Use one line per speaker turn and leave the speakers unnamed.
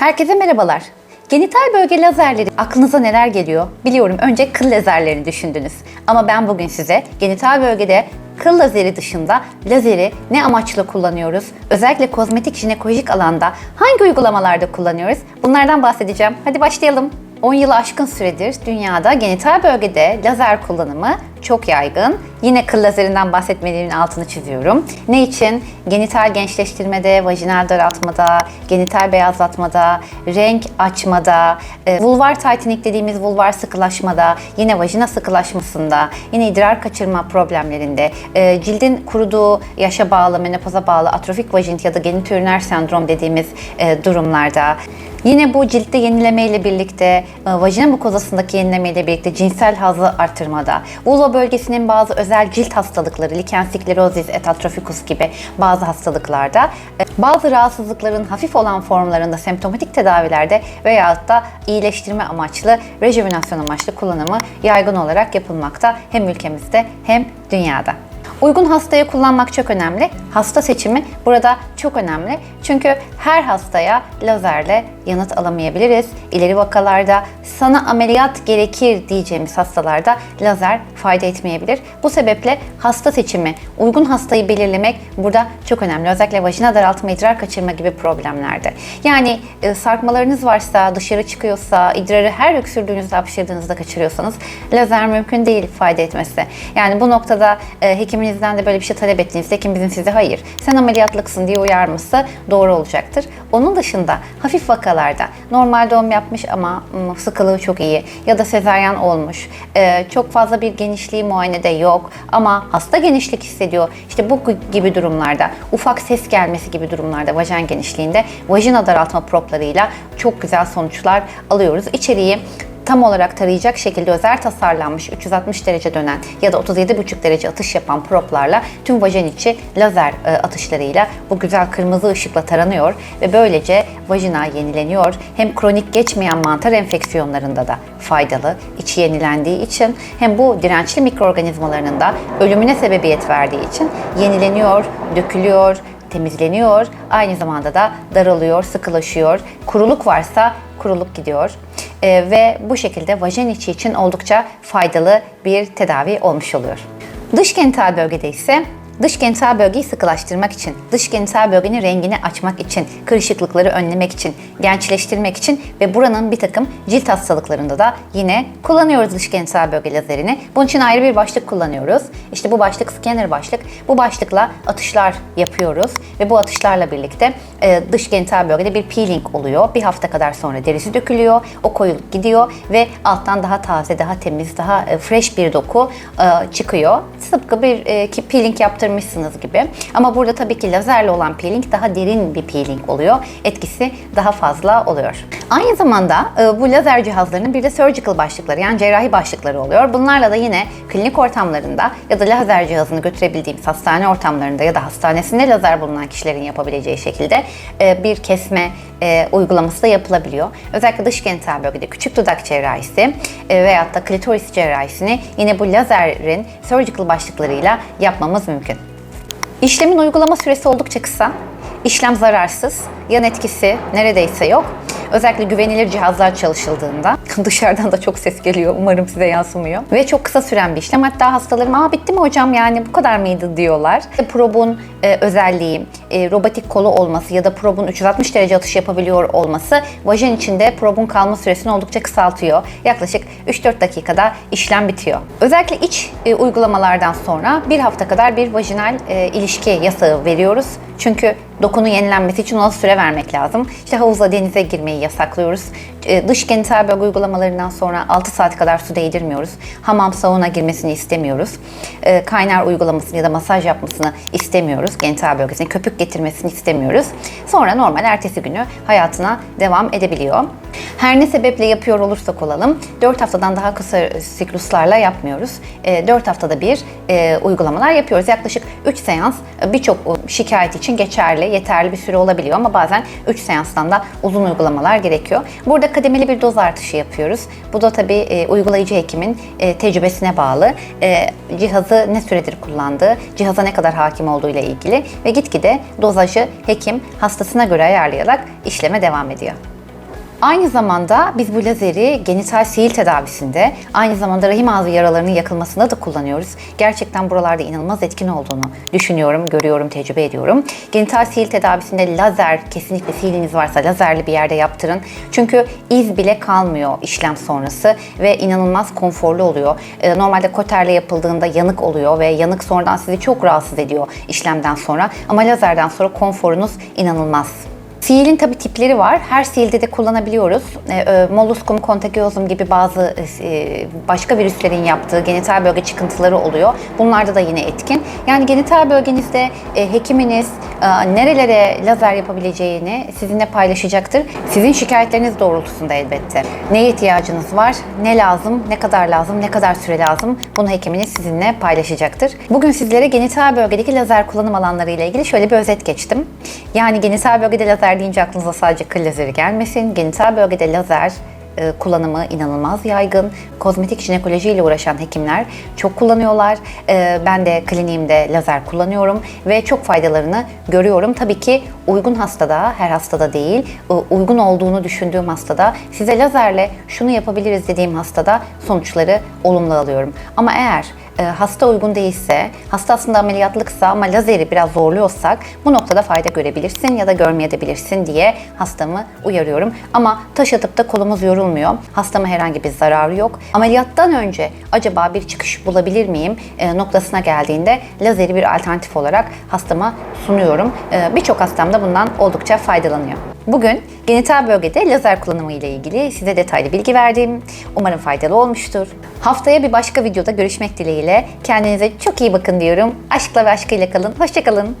Herkese merhabalar. Genital bölge lazerleri aklınıza neler geliyor? Biliyorum önce kıl lazerlerini düşündünüz. Ama ben bugün size genital bölgede kıl lazeri dışında lazeri ne amaçla kullanıyoruz? Özellikle kozmetik jinekolojik alanda hangi uygulamalarda kullanıyoruz? Bunlardan bahsedeceğim. Hadi başlayalım. 10 yılı aşkın süredir dünyada genital bölgede lazer kullanımı çok yaygın. Yine kıl lazerinden bahsetmelerimin altını çiziyorum. Ne için? Genital gençleştirmede, vajinal daraltmada, genital beyazlatmada, renk açmada, e, vulvar tightening dediğimiz vulvar sıkılaşmada, yine vajina sıkılaşmasında, yine idrar kaçırma problemlerinde, e, cildin kuruduğu, yaşa bağlı, menopoza bağlı atrofik vajinit ya da genitüriner sendrom dediğimiz e, durumlarda, Yine bu ciltte yenileme ile birlikte, vajina mukozasındaki yenileme ile birlikte cinsel hazı artırmada, vulva bölgesinin bazı özel cilt hastalıkları, lichen sklerozis, etatrofikus gibi bazı hastalıklarda, e, bazı rahatsızlıkların hafif olan formlarında semptomatik tedavilerde veyahut da iyileştirme amaçlı, rejuvenasyon amaçlı kullanımı yaygın olarak yapılmakta hem ülkemizde hem dünyada. Uygun hastaya kullanmak çok önemli. Hasta seçimi burada çok önemli. Çünkü her hastaya lazerle yanıt alamayabiliriz. İleri vakalarda sana ameliyat gerekir diyeceğimiz hastalarda lazer fayda etmeyebilir. Bu sebeple hasta seçimi, uygun hastayı belirlemek burada çok önemli. Özellikle vajina daraltma, idrar kaçırma gibi problemlerde. Yani e, sarkmalarınız varsa, dışarı çıkıyorsa, idrarı her öksürdüğünüzde, hapşırdığınızda kaçırıyorsanız lazer mümkün değil fayda etmesi. Yani bu noktada e, hekiminizden de böyle bir şey talep ettiğinizde hekiminizin size hayır sen ameliyatlıksın diye uyarması doğru olacaktır. Onun dışında hafif vakalarda normal doğum yapmış ama ım, sıkılığı çok iyi ya da sezaryen olmuş e, çok fazla bir genişliği muayenede yok ama hasta genişlik hissediyor. İşte bu gibi durumlarda ufak ses gelmesi gibi durumlarda vajen genişliğinde vajina daraltma proplarıyla çok güzel sonuçlar alıyoruz. İçeriği tam olarak tarayacak şekilde özel tasarlanmış 360 derece dönen ya da 37,5 derece atış yapan proplarla tüm vajin içi lazer e, atışlarıyla bu güzel kırmızı ışıkla taranıyor ve böylece vajina yenileniyor. Hem kronik geçmeyen mantar enfeksiyonlarında da faydalı içi yenilendiği için hem bu dirençli mikroorganizmalarının da ölümüne sebebiyet verdiği için yenileniyor, dökülüyor, temizleniyor. Aynı zamanda da daralıyor, sıkılaşıyor. Kuruluk varsa kuruluk gidiyor. Ee, ve bu şekilde vajin içi için oldukça faydalı bir tedavi olmuş oluyor. Dış genital bölgede ise Dış genital bölgeyi sıkılaştırmak için, dış genital bölgenin rengini açmak için, kırışıklıkları önlemek için, gençleştirmek için ve buranın bir takım cilt hastalıklarında da yine kullanıyoruz dış genital bölge lazerini. Bunun için ayrı bir başlık kullanıyoruz. İşte bu başlık scanner başlık. Bu başlıkla atışlar yapıyoruz ve bu atışlarla birlikte e, dış genital bölgede bir peeling oluyor. Bir hafta kadar sonra derisi dökülüyor, o koyuluk gidiyor ve alttan daha taze, daha temiz, daha e, fresh bir doku e, çıkıyor. Tıpkı bir peeling yaptırmışsınız gibi. Ama burada tabii ki lazerle olan peeling daha derin bir peeling oluyor. Etkisi daha fazla oluyor. Aynı zamanda e, bu lazer cihazlarının bir de surgical başlıkları yani cerrahi başlıkları oluyor. Bunlarla da yine klinik ortamlarında ya da lazer cihazını götürebildiğimiz hastane ortamlarında ya da hastanesinde lazer bulunan kişilerin yapabileceği şekilde e, bir kesme e, uygulaması da yapılabiliyor. Özellikle dış genital bölgede küçük dudak cerrahisi veyahut da klitoris cerrahisini yine bu lazerin surgical başlıklarıyla yapmamız mümkün. İşlemin uygulama süresi oldukça kısa. İşlem zararsız, yan etkisi neredeyse yok. Özellikle güvenilir cihazlar çalışıldığında dışarıdan da çok ses geliyor. Umarım size yansımıyor. Ve çok kısa süren bir işlem. Hatta hastalarım "Aa bitti mi hocam yani bu kadar mıydı?" diyorlar. Probun e, özelliği, e, robotik kolu olması ya da probun 360 derece atış yapabiliyor olması vajin içinde probun kalma süresini oldukça kısaltıyor. Yaklaşık 3-4 dakikada işlem bitiyor. Özellikle iç e, uygulamalardan sonra bir hafta kadar bir vajinal e, ilişki yasağı veriyoruz. Çünkü dokunun yenilenmesi için ona süre vermek lazım. İşte havuza, denize girmeyi yasaklıyoruz. Dış genital bölge uygulamalarından sonra 6 saat kadar su değdirmiyoruz. Hamam, sauna girmesini istemiyoruz. Kaynar uygulamasını ya da masaj yapmasını istemiyoruz. Genital bölgesine köpük getirmesini istemiyoruz. Sonra normal ertesi günü hayatına devam edebiliyor. Her ne sebeple yapıyor olursak olalım 4 haftadan daha kısa sikluslarla yapmıyoruz. E, 4 haftada bir e, uygulamalar yapıyoruz. Yaklaşık 3 seans e, birçok şikayet için geçerli, yeterli bir süre olabiliyor ama bazen 3 seanstan da uzun uygulamalar gerekiyor. Burada kademeli bir doz artışı yapıyoruz. Bu da tabii e, uygulayıcı hekimin tecrübesine bağlı. Cihazı ne süredir kullandığı, cihaza ne kadar hakim olduğu ile ilgili ve gitgide dozajı hekim hastasına göre ayarlayarak işleme devam ediyor. Aynı zamanda biz bu lazeri genital sihir tedavisinde, aynı zamanda rahim ağzı yaralarının yakılmasında da kullanıyoruz. Gerçekten buralarda inanılmaz etkin olduğunu düşünüyorum, görüyorum, tecrübe ediyorum. Genital sihir tedavisinde lazer, kesinlikle sihiriniz varsa lazerli bir yerde yaptırın. Çünkü iz bile kalmıyor işlem sonrası ve inanılmaz konforlu oluyor. Ee, Normalde koterle yapıldığında yanık oluyor ve yanık sonradan sizi çok rahatsız ediyor işlemden sonra. Ama lazerden sonra konforunuz inanılmaz. Sihir'in tabi tipleri var. Her sihirde de kullanabiliyoruz. E, e, molluscum contagiosum gibi bazı e, başka virüslerin yaptığı genital bölge çıkıntıları oluyor. Bunlarda da yine etkin. Yani genital bölgenizde e, hekiminiz e, nerelere lazer yapabileceğini sizinle paylaşacaktır. Sizin şikayetleriniz doğrultusunda elbette. Neye ihtiyacınız var, ne lazım, ne kadar lazım, ne kadar süre lazım bunu hekiminiz sizinle paylaşacaktır. Bugün sizlere genital bölgedeki lazer kullanım alanları ile ilgili şöyle bir özet geçtim. Yani genital bölgede lazer deyince aklınıza sadece kıl lazeri gelmesin. Genital bölgede lazer e, kullanımı inanılmaz yaygın. Kozmetik jinekoloji ile uğraşan hekimler çok kullanıyorlar. E, Ben de kliniğimde lazer kullanıyorum ve çok faydalarını görüyorum. Tabii ki uygun hastada, her hastada değil, e, uygun olduğunu düşündüğüm hastada, size lazerle şunu yapabiliriz dediğim hastada sonuçları olumlu alıyorum. Ama eğer hasta uygun değilse, hasta aslında ameliyatlıksa ama lazeri biraz zorluyorsak bu noktada fayda görebilirsin ya da görmeyebilirsin diye hastamı uyarıyorum. Ama taş atıp da kolumuz yorulmuyor. Hastama herhangi bir zararı yok. Ameliyattan önce acaba bir çıkış bulabilir miyim e, noktasına geldiğinde lazeri bir alternatif olarak hastama sunuyorum. E, Birçok hastam da bundan oldukça faydalanıyor. Bugün genital bölgede lazer kullanımı ile ilgili size detaylı bilgi verdim. Umarım faydalı olmuştur. Haftaya bir başka videoda görüşmek dileğiyle. Kendinize çok iyi bakın diyorum. Aşkla ve aşkıyla kalın. Hoşçakalın.